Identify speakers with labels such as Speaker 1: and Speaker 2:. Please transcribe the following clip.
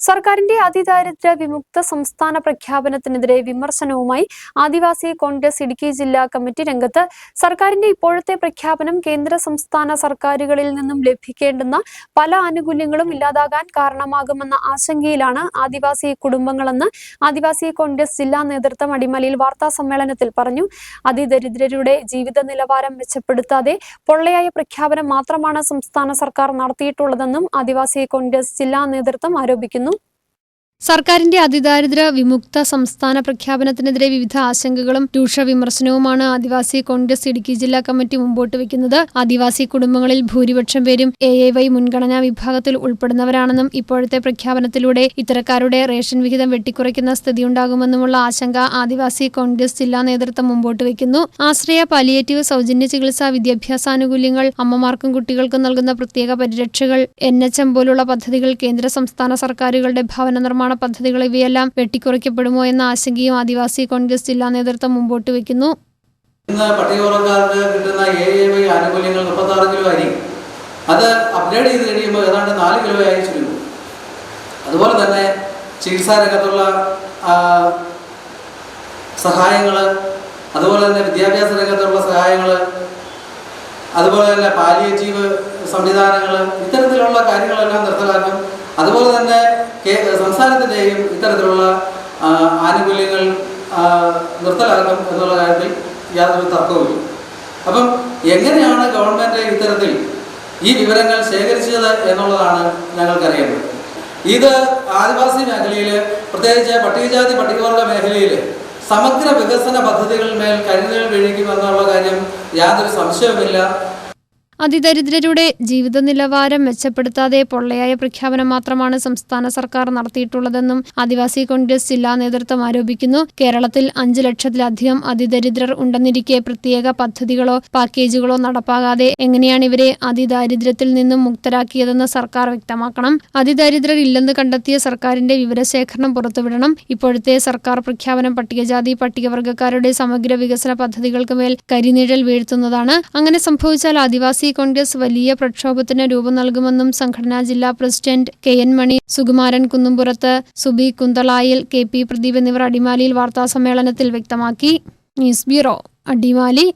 Speaker 1: സർക്കാരിന്റെ അതിദാരിദ്ര്യ വിമുക്ത സംസ്ഥാന പ്രഖ്യാപനത്തിനെതിരെ വിമർശനവുമായി ആദിവാസി കോൺഗ്രസ് ഇടുക്കി ജില്ലാ കമ്മിറ്റി രംഗത്ത് സർക്കാരിന്റെ ഇപ്പോഴത്തെ പ്രഖ്യാപനം കേന്ദ്ര സംസ്ഥാന സർക്കാരുകളിൽ നിന്നും ലഭിക്കേണ്ടുന്ന പല ആനുകൂല്യങ്ങളും ഇല്ലാതാകാൻ കാരണമാകുമെന്ന ആശങ്കയിലാണ് ആദിവാസി കുടുംബങ്ങളെന്ന് ആദിവാസി കോൺഗ്രസ് ജില്ലാ നേതൃത്വം അടിമലയിൽ വാർത്താ സമ്മേളനത്തിൽ പറഞ്ഞു. അതിദരിദ്രരുടെ ജീവിത നിലവാരം മെച്ചപ്പെടുത്താതെ പൊള്ളയായ പ്രഖ്യാപനം മാത്രമാണ് സംസ്ഥാന സർക്കാർ നടത്തിയിട്ടുള്ളതെന്നും ആദിവാസി കോൺഗ്രസ് ജില്ലാ നേതൃത്വം ആരോപിക്കുന്നു. സർക്കാരിന്റെ അതിദാരിദ്ര വിമുക്ത സംസ്ഥാന പ്രഖ്യാപനത്തിനെതിരെ വിവിധ ആശങ്കകളും രൂക്ഷ വിമർശനവുമാണ് ആദിവാസി കോൺഗ്രസ് ഇടുക്കി ജില്ലാ കമ്മിറ്റി മുമ്പോട്ട് വെക്കുന്നത്. ആദിവാസി കുടുംബങ്ങളിൽ ഭൂരിപക്ഷം പേരും എ എ വൈ മുൻഗണനാ വിഭാഗത്തിൽ ഉൾപ്പെടുന്നവരാണെന്നും ഇപ്പോഴത്തെ പ്രഖ്യാപനത്തിലൂടെ ഇത്തരക്കാരുടെ റേഷൻ വിഹിതം വെട്ടിക്കുറയ്ക്കുന്ന സ്ഥിതിയുണ്ടാകുമെന്നുമുള്ള ആശങ്ക ആദിവാസി കോൺഗ്രസ് ജില്ലാ നേതൃത്വം മുമ്പോട്ട് വെക്കുന്നു. ആശ്രയ പാലിയേറ്റീവ് സൗജന്യ ചികിത്സ വിദ്യാഭ്യാസാനുകൂല്യങ്ങൾ അമ്മമാർക്കും കുട്ടികൾക്കും നൽകുന്ന പ്രത്യേക പരിരക്ഷകൾ എൻ എച്ച് എം പോലുള്ള പദ്ധതികൾ കേന്ദ്ര സംസ്ഥാന സർക്കാരുകളുടെ ഭവന നിർമ്മാണ പദ്ധതികൾ ഇവയെല്ലാം വെട്ടിക്കുറയ്ക്കപ്പെടുമോ എന്ന ആശങ്കയും ആദിവാസി കോൺഗ്രസ് ജില്ലാ നേതൃത്വം മുമ്പോട്ട് വയ്ക്കുന്നു.
Speaker 2: ഇന്ന് പട്ടികവർഗക്കാർക്ക് കിട്ടുന്ന എ എ വൈ ആനുകൂല്യങ്ങൾ മുപ്പത്താറ് കിലോ അരി. അത് അപ്ഗ്രേഡ് ചെയ്ത് കഴിയുമ്പോൾ ഏതാണ്ട് നാല് കിലോ ആയി ചുരുങ്ങും. അതുപോലെ തന്നെ ചികിത്സാ രംഗത്തുള്ള സഹായങ്ങൾ അതുപോലെ തന്നെ വിദ്യാഭ്യാസ രംഗത്തുള്ള സഹായങ്ങൾ അതുപോലെ തന്നെ പാലിയേറ്റീവ് സംവിധാനങ്ങൾ ഇത്തരത്തിലുള്ള കാര്യങ്ങളെല്ലാം നിർത്തലാക്കും. സംസ്ഥാനത്തിന്റെയും ഇത്തരത്തിലുള്ള ആനുകൂല്യങ്ങൾ നിർത്തലാക്കണം എന്നുള്ള കാര്യത്തിൽ യാതൊരു തർക്കവുമില്ല. അപ്പം എങ്ങനെയാണ് ഗവൺമെന്റ് ഇത്തരത്തിൽ ഈ വിവരങ്ങൾ ശേഖരിച്ചത് എന്നുള്ളതാണ് ഞങ്ങൾക്കറിയേണ്ടത്. ഇത് ആദിവാസി മേഖലയിൽ പ്രത്യേകിച്ച് പട്ടികജാതി പട്ടികവർഗ മേഖലയിൽ സമഗ്ര വികസന പദ്ധതികളിൽ മേൽ കരുതൽ വീഴിക്കുമെന്നുള്ള കാര്യം യാതൊരു സംശയവുമില്ല.
Speaker 1: അതിദരിദ്രരുടെ ജീവിത നിലവാരം മെച്ചപ്പെടുത്താതെ പൊള്ളയായ പ്രഖ്യാപനം മാത്രമാണ് സംസ്ഥാന സർക്കാർ നടത്തിയിട്ടുള്ളതെന്നും ആദിവാസി കോൺഗ്രസ് ജില്ലാ നേതൃത്വം ആരോപിക്കുന്നു. കേരളത്തിൽ അഞ്ച് ലക്ഷത്തിലധികം അതിദരിദ്രർ ഉണ്ടെന്നിരിക്കെ പ്രത്യേക പദ്ധതികളോ പാക്കേജുകളോ നടപ്പാകാതെ എങ്ങനെയാണ് ഇവരെ അതിദാരിദ്ര്യത്തിൽ നിന്നും മുക്തരാക്കിയതെന്ന് സർക്കാർ വ്യക്തമാക്കണം. അതിദാരിദ്രർ ഇല്ലെന്ന് കണ്ടെത്തിയ സർക്കാരിന്റെ വിവരശേഖരണം പുറത്തുവിടണം. ഇപ്പോഴത്തെ സർക്കാർ പ്രഖ്യാപനം പട്ടികജാതി പട്ടികവർഗക്കാരുടെ സമഗ്ര വികസന പദ്ധതികൾക്ക് മേൽ കരിനിഴൽ വീഴ്ത്തുന്നതാണ്. അങ്ങനെ സംഭവിച്ചാൽ ആദിവാസി കോൺഗ്രസ് വലിയ പ്രക്ഷോഭത്തിന് രൂപം നൽകുമെന്നും സംഘടനാ ജില്ലാ president K N Mani Sukumaran Kunnumpurath Subi കുന്തളായിൽ K P Pradeep എന്നിവർ അടിമാലിയിൽ വാർത്താസമ്മേളനത്തിൽ വ്യക്തമാക്കി. News bureau Adimali.